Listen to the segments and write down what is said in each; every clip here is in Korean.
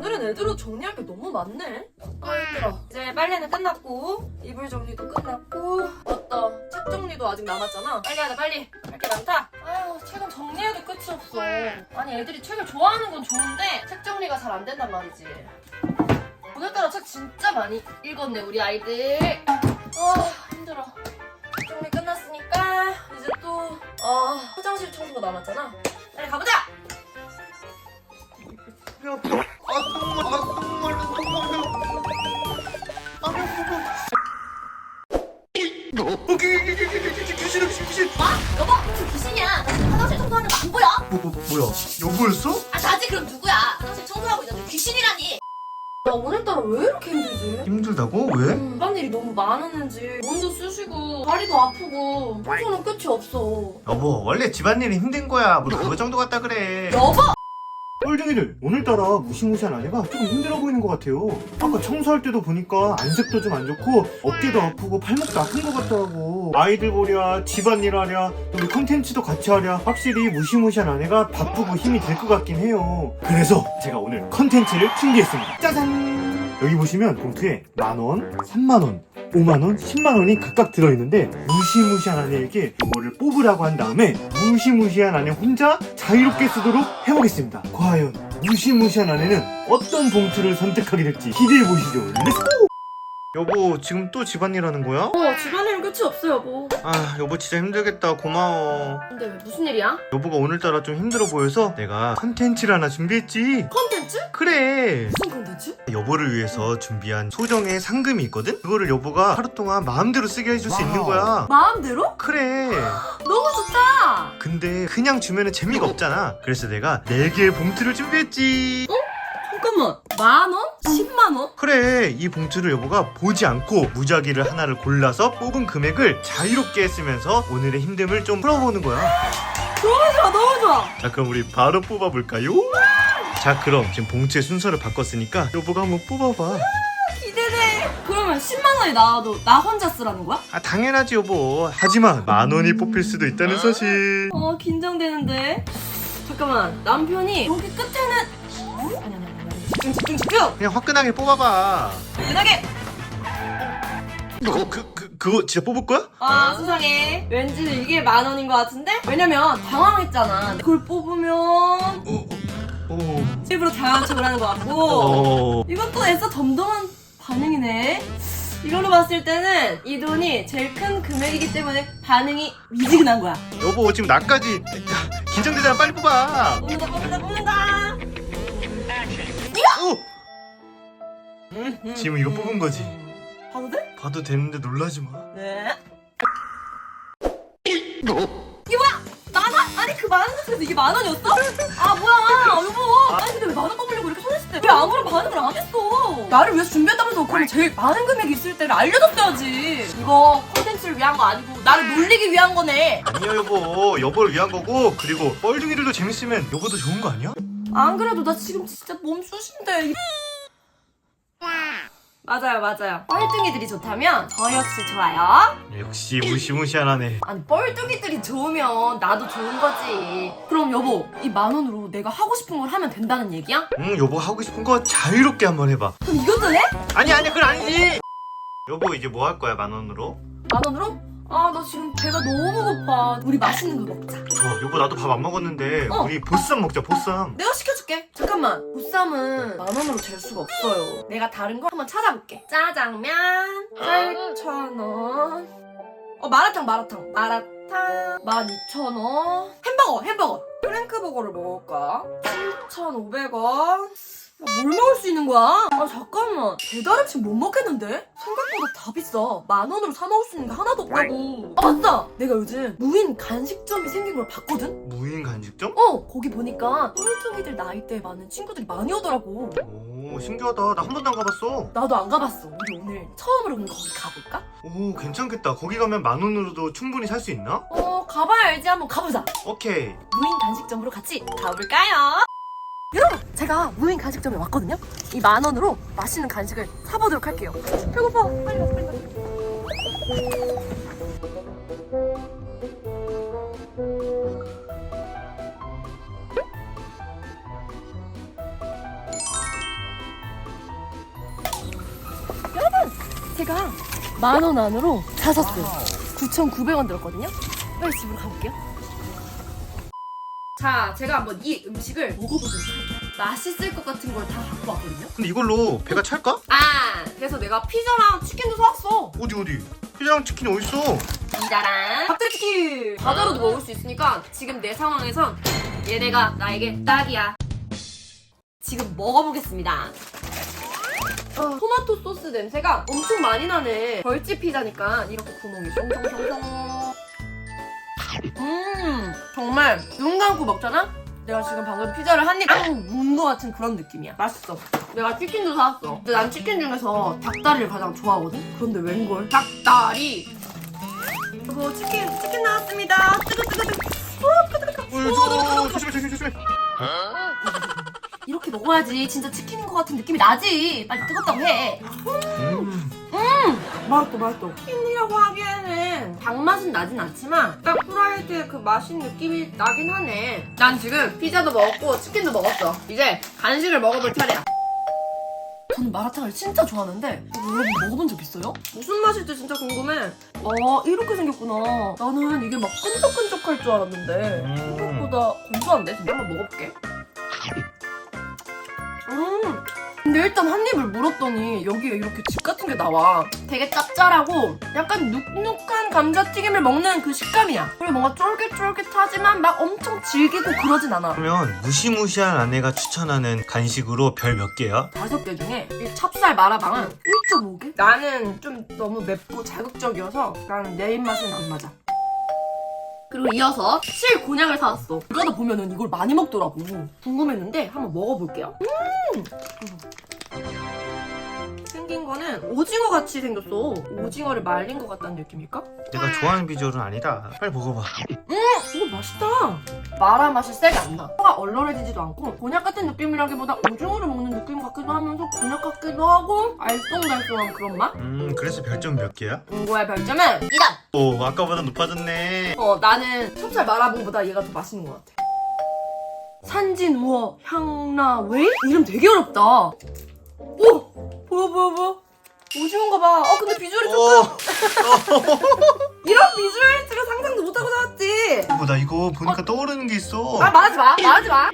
오늘은 애들옷 정리할 게 너무 많네. 아 힘들어. 이제 빨래는 끝났고 이불 정리도 끝났고 맞다. 책 정리도 아직 남았잖아. 빨리 하자 빨리. 할 게 많다. 아유 책은 정리해도 끝이 없어. 아니 애들이 책을 좋아하는 건 좋은데 책 정리가 잘 안 된단 말이지. 오늘따라 책 진짜 많이 읽었네 우리 아이들. 아 힘들어. 책 정리 끝났으니까 이제 또 아, 화장실 청소가 남았잖아. 빨리 가보자. 귀, 귀, 귀신, 귀신, 귀신. 여보, 저 귀신이야. 나 화장실 청소하는 거 안 보여? 뭐, 뭐, 뭐야? 여보였어? 아, 나지 그럼 누구야? 화장실 청소하고 있는데 귀신이라니. 나 오늘따라 왜 이렇게 힘들지? 힘들다고? 왜? 집안일이 너무 많았는지 몸도 쑤시고 다리도 아프고 청소는 끝이 없어 여보, 원래 집안일이 힘든 거야. 뭐 그거 정도 같다 그래. 여보! 뻘둥이들 오늘따라 무시무시한 아내가 조금 힘들어 보이는 것 같아요. 아까 청소할 때도 보니까 안색도 좀 안 좋고 어깨도 아프고 팔목도 아픈 것 같더라고. 아이들 보랴 집안일 하랴 또 우리 컨텐츠도 같이 하랴 확실히 무시무시한 아내가 바쁘고 힘이 될 것 같긴 해요. 그래서 제가 오늘 컨텐츠를 준비했습니다. 짜잔! 여기 보시면 봉투에 만원, 3만원, 5만원, 10만원이 각각 들어있는데 무시무시한 아내에게 이거를 뽑으라고 한 다음에 무시무시한 아내 혼자 자유롭게 쓰도록 해보겠습니다. 과연 무시무시한 아내는 어떤 봉투를 선택하게 될지 기대해 보시죠. 렛츠고! 여보, 지금 또 집안일 하는 거야? 어 집안일은 끝이 없어 여보 아, 여보 진짜 힘들겠다. 고마워. 근데 왜 무슨 일이야? 여보가 오늘따라 좀 힘들어 보여서 내가 컨텐츠를 하나 준비했지. 컨텐츠? 그래. 무슨 컨텐츠? 여보를 위해서 준비한 소정의 상금이 있거든? 그거를 여보가 하루 동안 마음대로 쓰게 해줄 수 있는 거야. 마음대로? 그래. 너무 좋다 근데 그냥 주면은 재미가 없잖아. 그래서 내가 4개의 봉투를 준비했지. 잠깐만 만원? 십만원? 그래, 이 봉투를 여보가 보지 않고 무작위를 하나를 골라서 뽑은 금액을 자유롭게 쓰면서 오늘의 힘듦을 좀 풀어보는 거야. 너무 좋아 너무 좋아 자, 그럼 우리 바로 뽑아볼까요? 자, 그럼 지금 봉투의 순서를 바꿨으니까 여보가 한번 뽑아봐. 기대돼 그러면 10만 원이 나와도 나 혼자 쓰라는 거야? 아, 당연하지, 여보. 하지만 만 원이 뽑힐 수도 있다는 사실. 어 긴장되는데 잠깐만 남편이 여기 끝에는 집중 집중 집중 그냥 화끈하게 뽑아봐. 은하게! 그, 그, 그, 그거 진짜 뽑을 거야? 아 수상해 왠지 이게 만 원인 것 같은데? 왜냐면 당황했잖아. 그걸 뽑으면 어, 어, 일부러 당황한 척을 하는 것 같고. 어. 이건 또 애써 덤덤한 반응이네. 이걸로 봤을 때는 이 돈이 제일 큰 금액이기 때문에 반응이 미지근한 거야. 여보, 지금 나까지 긴장되잖아. 빨리 뽑아. 뽑는다 뽑는다 뽑는다 지금 이거 뽑은 거지. 봐도 돼? 봐도 되는데 놀라지 마. 네 이게 뭐야 만 원? 아니 그 만원 중에서 이게 만 원이었어? 아 뭐야 여보 아니 근데 왜 만 원 뽑으려고 이렇게 손했을 때왜 아무런 반응을 안 했어 나를 위해서 준비했다면서 그럼 제일 많은 금액이 있을 때를 알려줬어야지 이거 콘텐츠를 위한 거 아니고 나를 놀리기 위한 거네 아니요, 여보. 여보를 위한 거고, 그리고 뻘둥이들도 재밌으면 여보도 좋은 거 아니야? 안 그래도 나 지금 진짜 몸 쑤신데 맞아요 맞아요 뻘둥이들이 좋다면 저 역시 좋아요 역시 무시무시한 하네. 아니 뻘둥이들이 좋으면 나도 좋은 거지 그럼 여보 이 만 원으로 내가 하고 싶은 걸 하면 된다는 얘기야? 응, 여보가 하고 싶은 거 자유롭게 한번 해봐. 그럼 이것도 해? 아니, 아니, 그건 아니지! 여보, 이제 뭐 할 거야, 만 원으로? 만 원으로? 아 나 지금 배가 너무 고파. 우리 맛있는 거 먹자. 좋아, 여보, 나도 밥 안 먹었는데, 어. 우리 보쌈 먹자, 보쌈. 내가 시켜줄게. 잠깐만. 보쌈은 만 원으로 잴 수가 없어요. 내가 다른 거 한번 찾아볼게. 짜장면 8,000원. 어 마라탕 마라탕. 마라탕 12,000원. 햄버거 햄버거. 프랭크버거를 먹을까? 7,500원 뭘 먹을 수 있는 거야? 아 잠깐만 배달 음식 못 먹겠는데? 생각보다 다 비싸 만 원으로 사 먹을 수 있는 게 하나도 없다고 아 맞다 내가 요즘 무인 간식점이 생긴 걸 봤거든? 무인 간식점? 어 거기 보니까 뻘둥이들 나이대 많은 친구들이 많이 오더라고 오, 신기하다. 나 한 번도 안 가봤어. 나도 안 가봤어 우리 오늘 처음으로 그럼 거기 가볼까? 오, 괜찮겠다. 거기 가면 만 원으로도 충분히 살 수 있나? 어 가봐야 알지 한번 가보자 오케이. 무인 간식점으로 같이 가볼까요? 여러분 제가 무인 간식점에 왔거든요. 이 만 원으로 맛있는 간식을 사보도록 할게요. 배고파. 빨리 가자 빨리 가자 여러분 제가 만원 안으로 다 샀어요 9,900원 들었거든요. 빨리 집으로 가볼게요 자 제가 한번 이 음식을 먹어보도록 할게요. 맛있을 것 같은 걸 다 갖고 왔거든요. 근데 이걸로 배가 찰까? 아 그래서 내가 피자랑 치킨도 사왔어. 어디 어디? 피자랑 치킨이 어딨어? 짜란 닭다리치킨. 과자로도 먹을 수 있으니까 지금 내 상황에선 얘네가 나에게 딱이야. 지금 먹어보겠습니다. 어, 토마토 소스 냄새가 엄청 많이 나네. 벌집 피자니까 이렇게 구멍이 송송송송 음 정말 눈 감고 먹잖아? 내가 지금 방금 피자를 한입 문것 같은 그런 느낌이야 맛있어 내가 치킨도 사왔어 근데 난 치킨 중에서 닭다리를 가장 좋아하거든? 그런데 웬걸 닭다리 여보 치킨 치킨 나왔습니다 뜨거 뜨거 뜨거 어, 조심해 조심해 조심해. 이렇게 먹어야지 진짜 치킨인 것 같은 느낌이 나지 빨리 뜨겁다고 해 음. 맛있어 맛있어. 치킨이라고 하기에는 닭맛은 나진 않지만 딱 프라이드의 그 맛인 느낌이 나긴 하네. 난 지금 피자도 먹었고 치킨도 먹었어. 이제 간식을 먹어볼 차례야. 저는 마라탕을 진짜 좋아하는데 이거 여러분 먹어본 적 있어요? 무슨 맛일지 진짜 궁금해. 아 이렇게 생겼구나. 나는 이게 막 끈적끈적할 줄 알았는데 음. 생각보다 건조한데? 진짜 한번 먹어볼게. 음 근데 일단 한 입을 물었더니 여기에 이렇게 즙 같은 게 나와. 되게 짭짤하고 약간 눅눅한 감자튀김을 먹는 그 식감이야. 그리고 뭔가 쫄깃쫄깃하지만 막 엄청 질기고 그러진 않아. 그러면 무시무시한 아내가 추천하는 간식으로 별 몇 개야? 다섯 개 중에 이 찹쌀 마라방은 1.5개? 나는 좀 너무 맵고 자극적이어서 나는 내 입맛은 안 맞아. 그리고 이어서 실 곤약을 사왔어. 이거다 보면은 이걸 많이 먹더라고. 궁금했는데 한번 먹어볼게요. 음! 거는 오징어 같이 생겼어. 오징어를 말린 것 같다는 느낌일까? 내가 좋아하는 비주얼은 아니다. 빨리 먹어봐. 이거 맛있다. 마라 맛이 세게 안 나. 혀가 얼얼해지지도 않고 곤약 같은 느낌이라기보다 오징어를 먹는 느낌 같기도 하면서 곤약 같기도 하고 알쏭달쏭한 그런 맛? 음, 그래서 별점 몇 개야? 이거의 별점은 2단. 오, 아까보다 높아졌네. 어 나는 찹쌀 마라봉보다 얘가 더 맛있는 것 같아. 산진 우어 향나웨이? 이름 되게 어렵다. 오! 뭐야 뭐야 뭐야? 오징어인가 봐. 어 근데 비주얼이 좀 어, 이런 비주얼일 줄은 상상도 못하고 나왔지. 뭐, 나 이거 보니까 떠오르는 게 있어. 아 말하지 마. 말하지 마.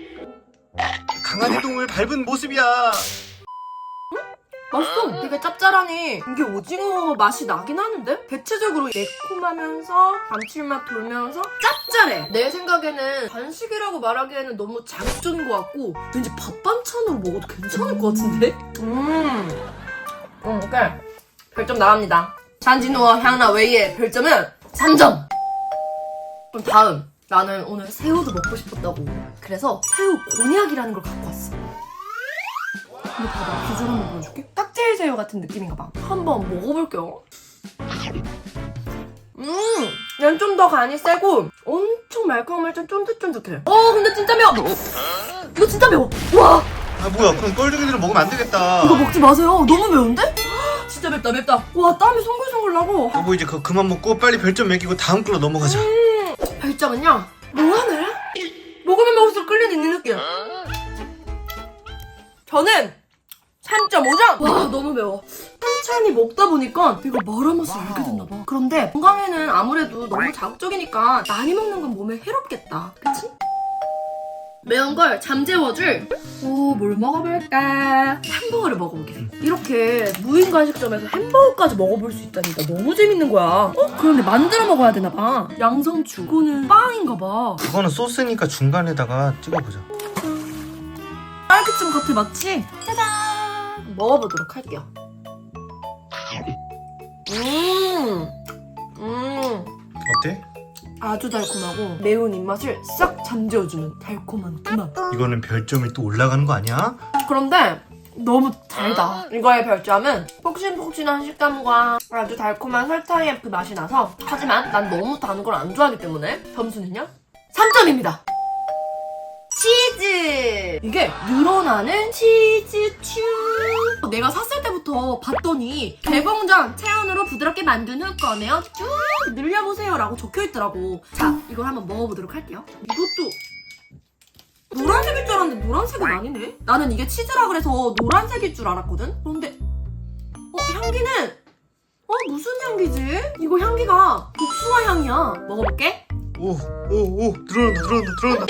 강아지 똥을 밟은 모습이야. 맛있어. 되게 짭짤하니 이게 오징어 맛이 나긴 하는데 대체적으로 매콤하면서 감칠맛 돌면서 짭짤해. 내 생각에는 간식이라고 말하기에는 너무 자극적인 것 같고 왠지 밥 반찬으로 먹어도 괜찮을 것 같은데? 음. 음, 오케이. 별점 나갑니다. 잔진우어 향나 웨이의 별점은 3점. 그럼 다음. 나는 오늘 새우도 먹고 싶었다고. 그래서 새우 곤약이라는 걸 갖고 왔어. 이거 봐봐 비주얼 한번 보여줄게. 딱지일 새우 같은 느낌인가 봐. 한번 먹어볼게요. 음, 얘는 좀더 간이 세고 엄청 말캉말캉 쫀득쫀득해. 어 근데 진짜 매워! 이거 진짜 매워! 와! 아, 뭐야. 그럼 뻘둥이들은 먹으면 안 되겠다. 이거 먹지 마세요. 너무 매운데? 진짜 맵다 맵다. 와 땀이 송글송글 나고. 여보, 이제 그거 그만 먹고 빨리 별점 매기고 다음 걸로 넘어가자. 별점은요? 뭐하네? 먹으면 먹을수록 끌리는 이 느낌 저는 3.5점! 와 너무 매워 천천히 먹다 보니까 내가 마라 맛을 알게 됐나봐 그런데 건강에는 아무래도 너무 자극적이니까 많이 먹는 건 몸에 해롭겠다 그치? 매운 걸 잠재워줄 오, 뭘 먹어볼까? 햄버거를 먹어보겠습니다 이렇게 무인 간식점에서 햄버거까지 먹어볼 수 있다니까 너무 재밌는 거야 어? 그런데 만들어 먹어야 되나봐 양상추 이거는 빵인가봐 그거는 소스니까 중간에다가 찍어보자. 딸기찜 같아 맞지? 짜잔 먹어보도록 할게요 음, 음 어때? 아주 달콤하고 매운 입맛을 싹 잠재워주는 달콤한 그맛 이거는 별점이 또 올라가는 거 아니야? 그런데 너무 달다 이거의 별점은 폭신폭신한 식감과 아주 달콤한 설탕의 그 맛이 나서 하지만 난 너무 단 걸 안 좋아하기 때문에 점수는요? 3점입니다 치즈! 이게 늘어나는 치즈추. 내가 샀을 때부터 봤더니 개봉 전 체온으로 부드럽게 만든 후 꺼내어 쭉 늘려보세요 라고 적혀있더라고. 자, 이걸 한번 먹어보도록 할게요. 이것도 노란색일 줄 알았는데 노란색은 아니네. 나는 이게 치즈라 그래서 노란색일 줄 알았거든? 그런데 어? 향기는 어 무슨 향기지? 이거 향기가 복숭아 향이야. 먹어볼게. 오오오 드러난다 드러난다 드러난다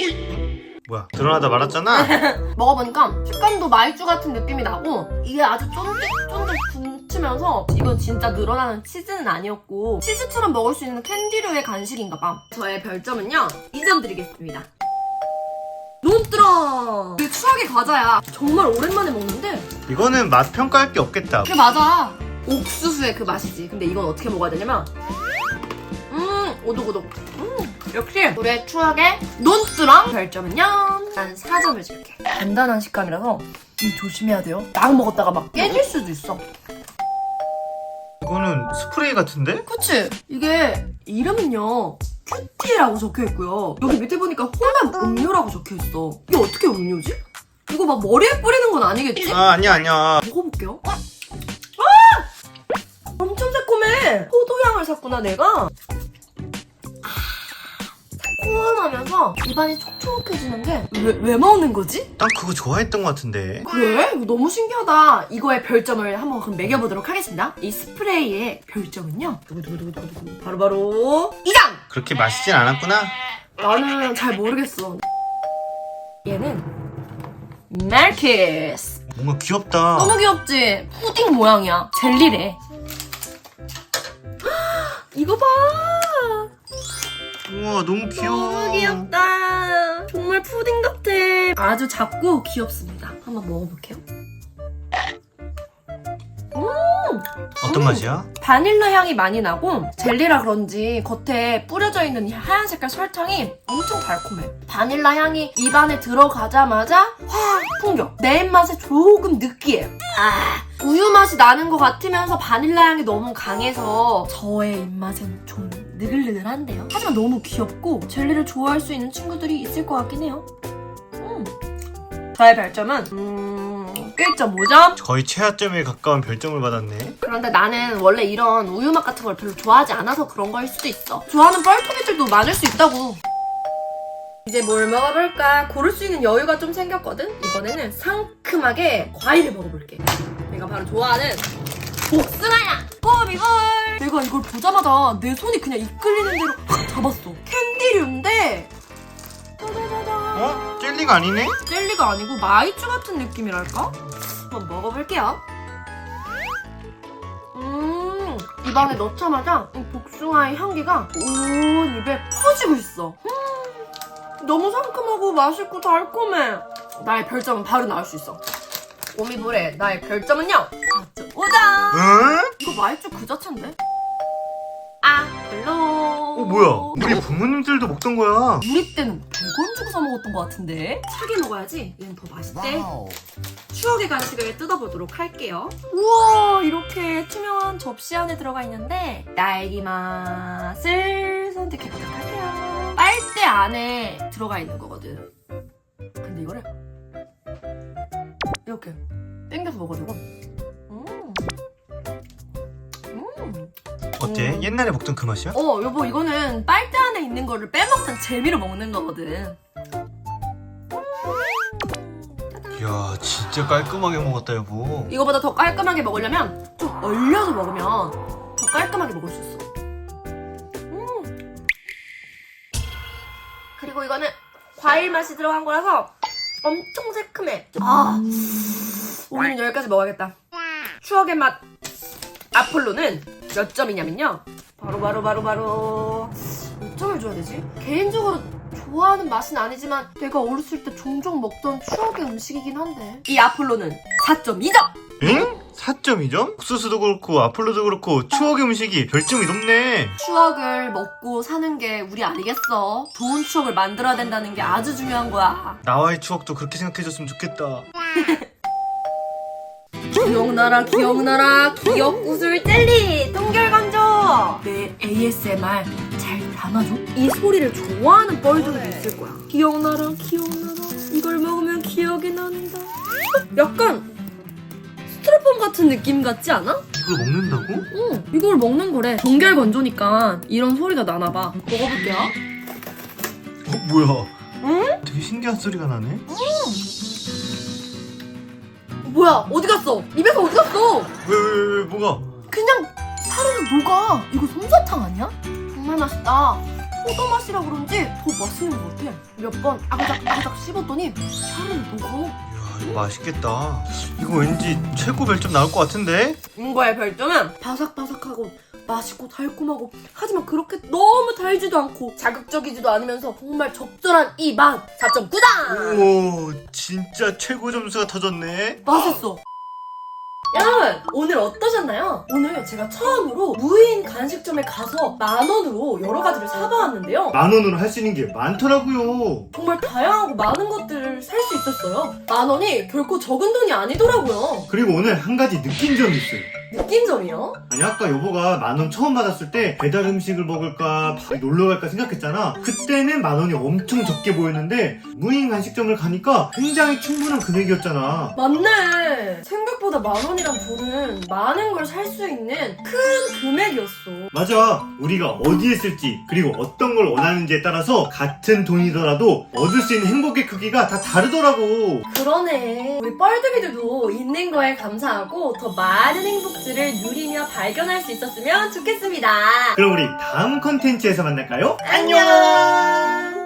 뭐야 드러나다 말았잖아 먹어보니까 식감도 말주 같은 느낌이 나고 이게 아주 쫀득쫀득 분치면서 이건 진짜 늘어나는 치즈는 아니었고 치즈처럼 먹을 수 있는 캔디류의 간식인가 봐. 저의 별점은요 2점 드리겠습니다. 논뜨러! 이게 추억의 과자야. 정말 오랜만에 먹는데 이거는 맛 평가할 게 없겠다 그게 맞아. 옥수수의 그 맛이지. 근데 이건 어떻게 먹어야 되냐면, 음, 오독오독. 음, 역시 우리의 추억의 논뚜랑 별점은요. 난 4점을 줄게. 단단한 식감이라서 이 조심해야 돼요. 막 먹었다가 막 깨질 수도 있어. 이거는 스프레이 같은데? 그치? 이게 이름은요. 큐티라고 적혀 있고요. 여기 밑에 보니까 혼합 음료라고 적혀 있어. 이게 어떻게 음료지? 이거 막 머리에 뿌리는 건 아니겠지? 아 아니야 아니야 먹어볼게요. 아! 엄청 새콤해. 포도향을 샀구나 내가. 아, 새콤하면서 입안이 촉촉해지는 게 왜 왜 먹는 거지? 난 그거 좋아했던 것 같은데 그래? 이거 너무 신기하다. 이거의 별점을 한번 그럼 매겨보도록 하겠습니다. 이 스프레이의 별점은요. 두구두구두구두구 바로바로 2점! 그렇게 맛있진 않았구나 나는 잘 모르겠어. 얘는 멜키스. 뭔가 귀엽다 너무 귀엽지? 푸딩 모양이야. 젤리래. 이거 봐! 우와 너무 귀여워 너무 귀엽다. 정말 푸딩 같아. 아주 작고 귀엽습니다. 한번 먹어볼게요. 어떤 맛이야? 바닐라 향이 많이 나고 젤리라 그런지 겉에 뿌려져 있는 이 하얀 색깔 설탕이 엄청 달콤해. 바닐라 향이 입안에 들어가자마자 확 풍겨. 내 입맛에 조금 느끼해. 아, 우유 맛이 나는 것 같으면서 바닐라 향이 너무 강해서 저의 입맛엔 좀 느글느글한데요. 하지만 너무 귀엽고 젤리를 좋아할 수 있는 친구들이 있을 것 같긴 해요. 음. 저의 별점은 음, 1.5점? 거의 최하점에 가까운 별점을 받았네 그런데 나는 원래 이런 우유 맛 같은 걸 별로 좋아하지 않아서 그런 거일 수도 있어. 좋아하는 뻘토기들도 많을 수 있다고. 이제 뭘 먹어볼까 고를 수 있는 여유가 좀 생겼거든? 이번에는 상큼하게 과일을 먹어볼게. 내가 바로 좋아하는 복숭아야! 꼬비볼! 내가 이걸 보자마자 내 손이 그냥 이끌리는 대로 확 잡았어. 캔디류인데. 어? 젤리가 아니네? 젤리가 아니고 마이쮸 같은 느낌이랄까? 한번 먹어볼게요. 음, 입안에 넣자마자 이 복숭아의 향기가 온 입에 퍼지고 있어. 음, 너무 상큼하고 맛있고 달콤해. 나의 별점은 바로 나올 수 있어. 오미볼의 나의 별점은요? 4.5점! 응? 이거 마이쮸 그 자체인데? 아, 별로. 어 뭐야 우리 부모님들도 먹던 거야 우리 때는 100원 주고 사 먹었던 것 같은데? 차게 먹어야지 얘는 더 맛있대. 추억의 간식을 뜯어보도록 할게요. 우와, 이렇게 투명한 접시 안에 들어가 있는데 딸기 맛을 선택해보도록 할게요. 빨대 안에 들어가 있는 거거든. 근데 이거를 이렇게 땡겨서 먹어주고 어때? 음. 옛날에 먹던 그 맛이야? 어, 여보, 이거는 빨대 안에 있는 거를 빼먹는 재미로 먹는 거거든. 이야 진짜 깔끔하게 먹었다 여보 이거보다 더 깔끔하게 먹으려면 좀 얼려서 먹으면 더 깔끔하게 먹을 수 있어. 음. 그리고 이거는 과일 맛이 들어간 거라서 엄청 새콤해. 아, 오늘은 여기까지 먹어야겠다. 추억의 맛 아폴로는 몇 점이냐면요. 바로 바로 바로 바로 몇 점을 줘야 되지? 개인적으로 좋아하는 맛은 아니지만 내가 어렸을 때 종종 먹던 추억의 음식이긴 한데 이 아폴로는 4.2점! 응? 4.2점? 옥수수도 그렇고 아폴로도 그렇고 추억의 음식이 별점이 높네 추억을 먹고 사는 게 우리 아니겠어? 좋은 추억을 만들어야 된다는 게 아주 중요한 거야. 나와의 추억도 그렇게 생각해줬으면 좋겠다 기억나라, 기억나라, 기억구슬 젤리, 동결건조! 내 ASMR 잘 담아줘? 이 소리를 좋아하는 뻘들도 있을 거야. 기억나라, 기억나라, 이걸 먹으면 기억이 난다. 약간 스트로폼 같은 느낌 같지 않아? 이걸 먹는다고? 응, 이걸 먹는 거래. 동결 건조니까 이런 소리가 나나 봐. 먹어볼게요. 어 뭐야 응? 되게 신기한 소리가 나네 뭐야 어디 갔어? 입에서 어디 갔어? 왜 왜 왜 뭐가? 그냥 사르르 녹아. 이거 솜사탕 아니야? 정말 맛있다. 포도 맛이라 그런지 더 맛있는 것 같아. 몇 번 아그작 아그작 씹었더니 사르르 녹아. 이야 이거 맛있겠다. 이거 왠지 최고 별점 나올 것 같은데? 인과의 별점은 바삭바삭하고 맛있고 달콤하고 하지만 그렇게 너무 달지도 않고 자극적이지도 않으면서 정말 적절한 이 맛 4.9점 오 진짜 최고 점수가 터졌네. 맛있어 여러분 오늘 어떠셨나요? 오늘 제가 처음으로 무인 간식점에 가서 만 원으로 여러 가지를 사봐왔는데요 만 원으로 할 수 있는 게 많더라고요. 정말 다양하고 많은 것들을 살 수 있었어요 만 원이 결코 적은 돈이 아니더라고요 그리고 오늘 한 가지 느낀 점이 있어요. 느낀 점이요? 아니 아까 여보가 만 원 처음 받았을 때 배달 음식을 먹을까 놀러 갈까 생각했잖아. 그때는 만 원이 엄청 적게 보였는데 무인 간식점을 가니까 굉장히 충분한 금액이었잖아. 맞네 생각보다 만 원이란 돈은 많은 걸 살 수 있는 큰 금액이었어 맞아. 우리가 어디에 쓸지 그리고 어떤 걸 원하는지에 따라서 같은 돈이더라도 얻을 수 있는 행복의 크기가 다 다르더라고. 그러네. 우리 뻘둥이들도 있는 거에 감사하고 더 많은 행복 들을 누리며 발견할 수 있었으면 좋겠습니다. 그럼 우리 다음 컨텐츠에서 만날까요? 안녕!